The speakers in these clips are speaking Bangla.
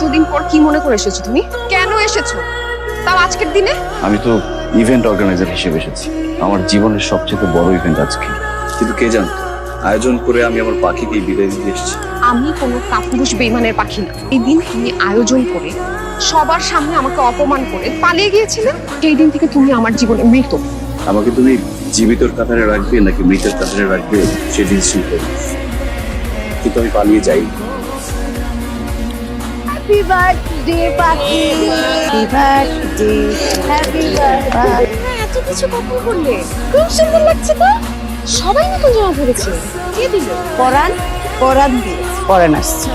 এতদিন পর কি মনে করে এসেছ তুমি? কেন এসেছ? তাও আজকের দিনে? আমি তো ইভেন্ট অর্গানাইজার হিসেবে এসেছি। আমার জীবনের সবচেয়ে বড় ইভেন্ট আজকে। কিন্তু কে জানত আয়োজন করে আমি আমার পাখিকে বিদায় দিতে এসেছি। আমি কোনো কাপুরুষ বেইমানের পাখি না। এই দিন তুমি আয়োজন করে সবার সামনে আমাকে অপমান করে পালিয়ে গিয়েছিলে সেই দিন থেকে তুমি আমার জীবনে মৃত। আমাকে তুমি জীবিতর কাতারে রাখবে নাকি মৃতের কাতারে রাখবে সে ডিসিশন করবে কিন্তু আমি পালিয়ে যাই হ্যাপি বার্থডে পাখি। হ্যাপি বার্থডে হ্যাপি বার্থডে এত কিছু কখন করলে? খুব সুন্দর লাগছে তো? সবাই নতুন জামা পড়েছে কে দিল? পরান পরান দিয়ে পরান আসছে।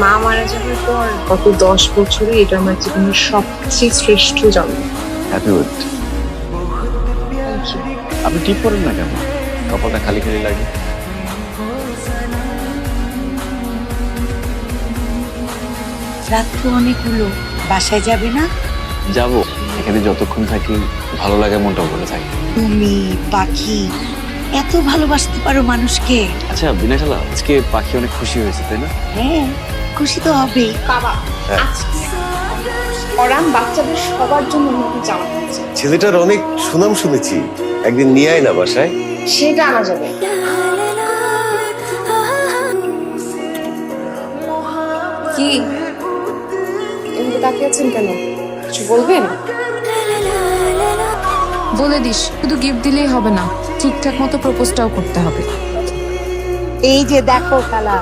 মা মারা যাওয়ার পর গত দশ বছরে এটা আমার জীবনের সবচেয়ে শ্রেষ্ঠ জন্ম। হ্যাপি বার্থডে আপনি ঠিক করেন না কেন? কপালটা খালি খালি লাগে। রাত তো অনেক হলো। বাসায় যাবে না? যাব। এখানে যতক্ষণ থাকি ভালো লাগে মনটা ভরে থাকে। তুমি পাখি এত ভালোবাসতে পারো মানুষকে। আচ্ছা বিনা খালা আজকে পাখি অনেক খুশি হয়েছে তাই না? হ্যাঁ খুশি তো হবেই। বাবা হ্যাঁ। আজকে অরাম বাচ্চাদের সবার জন্য নতুন জামা কিনেছে ছেলেটার অনেক সুনাম শুনেছি। একদিন নিয়ে আয় না বাসায়। সেটা আনা যাবে। কি? এমনি তাকিয়ে আছেন কেন? কিছু বলবেন? বলে দিস শুধু গিফট দিলেই হবে না ঠিকঠাক মতো প্রপোজটাও করতে হবে। এই যে দেখো খালা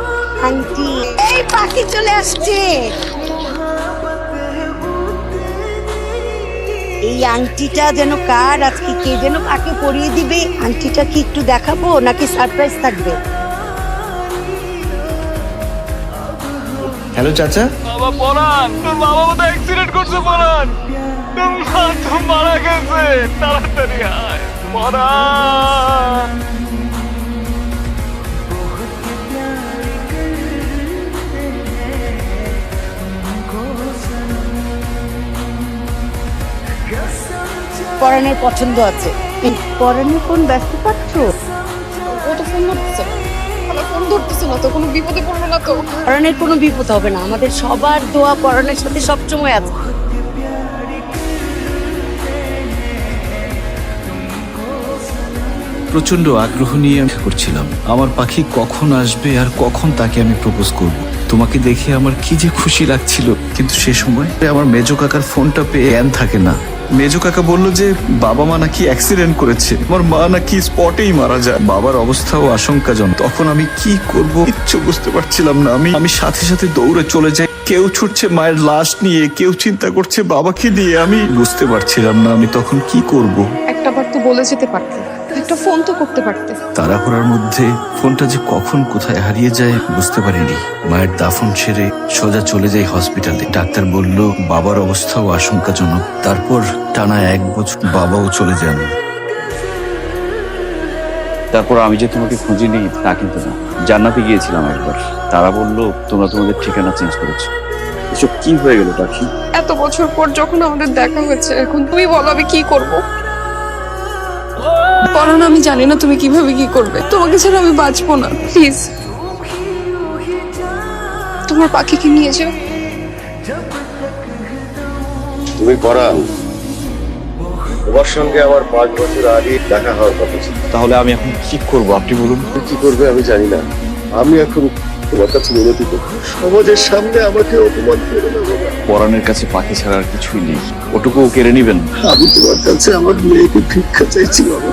আন্টি এই পাখি চলে আসছে। এই আংটিটা যেন কার আজকে কে যেন কাকে পরিয়ে দিবে? আংটিটা কি একটু দেখাবো নাকি সারপ্রাইজ থাকবে? হ্যালো চাচা? বাবা পরান তোর বাবা বোধ অ্যাক্সিডেন্ট করছে পরান তোর মা তো মারা গেছে। তাড়াতাড়ি আয় পরান পরানের পছন্দ আছে। পরানের কোন ব্যস্ত পাচ্ছ ওটা তো ফোন ধরতেছে না তো কোনো বিপদে পড়বে না তো। পরানের কোনো বিপদ হবে না আমাদের সবার দোয়া পরানের সাথে সবসময় আছে। প্রচণ্ড আগ্রহ নিয়ে আমি করছিলাম। আমার পাখি কখন আসবে আর কখন তাকে আমি প্রপোজ করব? তোমাকে দেখে আমার কি যে খুশি লাগছিল কিন্তু সে সময় আমার মেজো কাকার ফোনটা পেয়ে জ্ঞান থাকে না। মেজো কাকা বলল যে, বাবা মা নাকি অ্যাক্সিডেন্ট করেছে। আমার মা নাকি স্পটেই মারা যায়। বাবার অবস্থাও আশঙ্কাজনক। তখন আমি কি করব কিচ্ছু বুঝতে পারছিলাম না। আমি আমি সাথে সাথে দৌড়ে চলে যাই। কেউ ছুটছে মায়ের লাশ নিয়ে, কেউ চিন্তা করছে বাবাকে দিয়ে। আমি বুঝতে পারছিলাম না আমি তখন কি করব। একটাবার তো বলে যেতে পারতে। একটা ফোন তো করতে পারতে। তাড়াহুড়ার মধ্যে ফোনটা যে কখন কোথায় হারিয়ে যায় বুঝতে পারিনি। মায়ের দাফন সেরে সোজা চলে যাই হসপিটালে। ডাক্তার বলল বাবার অবস্থাও আশঙ্কাজনক। তারপর টানা এক বছর বাবাও চলে যান। তারপর আমি যে তোমাকে খুঁজিনি তা কিন্তু না। জান্নাতে গিয়েছিলাম একবার। তারা বলল তোমরা তোমাদের ঠিকানা চেঞ্জ করেছ। এসব কি হয়ে গেল পাখি? এত বছর পর যখন আমাদের দেখা হয়েছে এখন তুমি বলো আমি কি করব? পরান আমি জানি না তুমি কীভাবে কি করবে। তোমাকে ছাড়া আমি বাঁচবো না। প্লিজ তোমার পাখিকে নিয়ে যাও। তুমি পড়ান তোমার সঙ্গে আমার পাঁচ বছর আগে দেখা হওয়ার কথা ছিল। তাহলে আমি এখন কি করব আপনি বলুন। তুমি কি করবে আমি জানি না। আমি এখন তোমার কাছে করব। সমাজের সামনে আমাকে অপমান করে। পরাণের কাছে পাখি ছাড়া আর কিছুই নেই। ওটুকুও কেড়ে নিবেন। আমি তোমার কাছে আমার মেয়েকে ভিক্ষা চাইছি বাবা।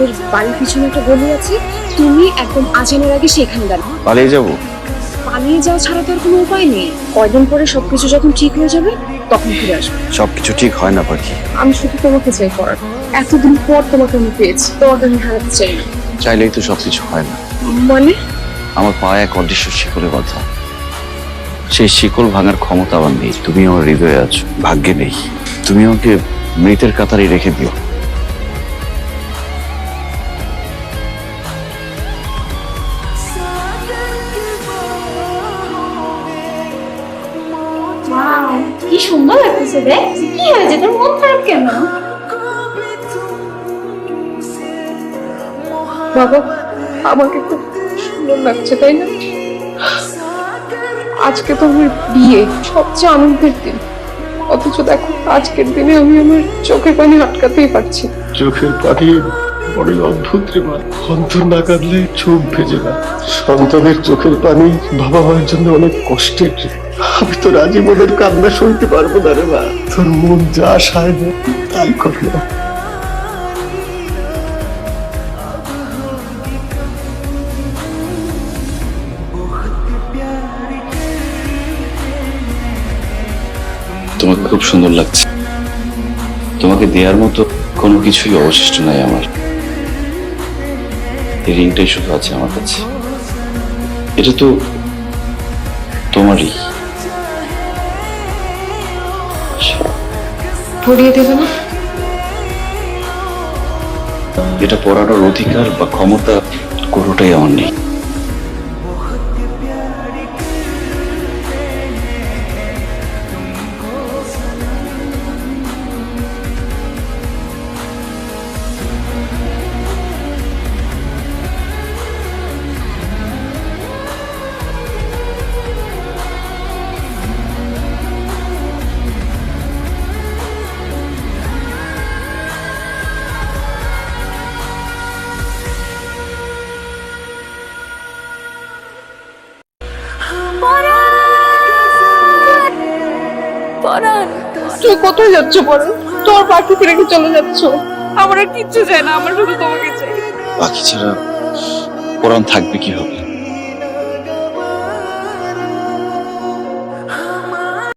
আমাদের বাড়ির পিছনে একটা গলি আছে তুমি একদম আজানের আগে সেখানে দাঁড়াও। পালিয়ে যাব? পালিয়ে যাওয়া ছাড়া তো আর কোনো উপায় নেই। কয়দিন পরে সবকিছু যখন ঠিক হয়ে যাবে তখন ফিরে আসবে। সবকিছু ঠিক হয় না পাখি। আমি শুধু তোমাকে চাই করার। এতদিন পর তোমাকে আমি পেয়েছি তোমাকে আমি হারাতে চাই না। চাইলেই তো সবকিছু হয় না। মানে? আমার পায়ে এক অদৃশ্য শিকলে কথা। সেই শিকল ভাঙার ক্ষমতা আমার নেই। তুমি আমার হৃদয়ে আছো। ভাগ্যে নেই। তুমি আমাকে মৃতের কাতারে রেখে দিও। কি সুন্দর লাগতেছে দেখ কি হয়েছে তোর মন খারাপ কেন? বাবা আমাকে খুব সুন্দর লাগছে তাই না? আজকে তো আমার বিয়ে সবচেয়ে আনন্দের দিন। অথচ দেখো আজকের দিনে আমি আমার চোখের পানি আটকাতেই পারছি চোখের পানি বড়ই অদ্ভুত রে মা অন্তর না কাঁদলে চোখ ভেজে না। সন্তানের চোখের পানি বাবা মায়ের জন্য অনেক কষ্টের রে। আমি তো কান্না সইতে পারব না রে মা। তোর মন যা সায় না তাই করি না তোমাকে খুব সুন্দর লাগছে। তোমাকে দেওয়ার মতো কোনো কিছুই অবশিষ্ট নাই আমার। এই রিংটাই শুধু আছে আমার কাছে। এটা তো তোমারই। পরিয়ে দেবে না? এটা পড়ানোর অধিকার বা ক্ষমতা কোনোটাই আমার নেই। তুই কোথায় যাচ্ছ বল? তোর পাখি রেখে চলে যাচ্ছ? আমার আর কিচ্ছু চাই না আমার শুধু তোমাকে চাই। বাকি ছাড়া কোরআন থাকবে কীভাবে?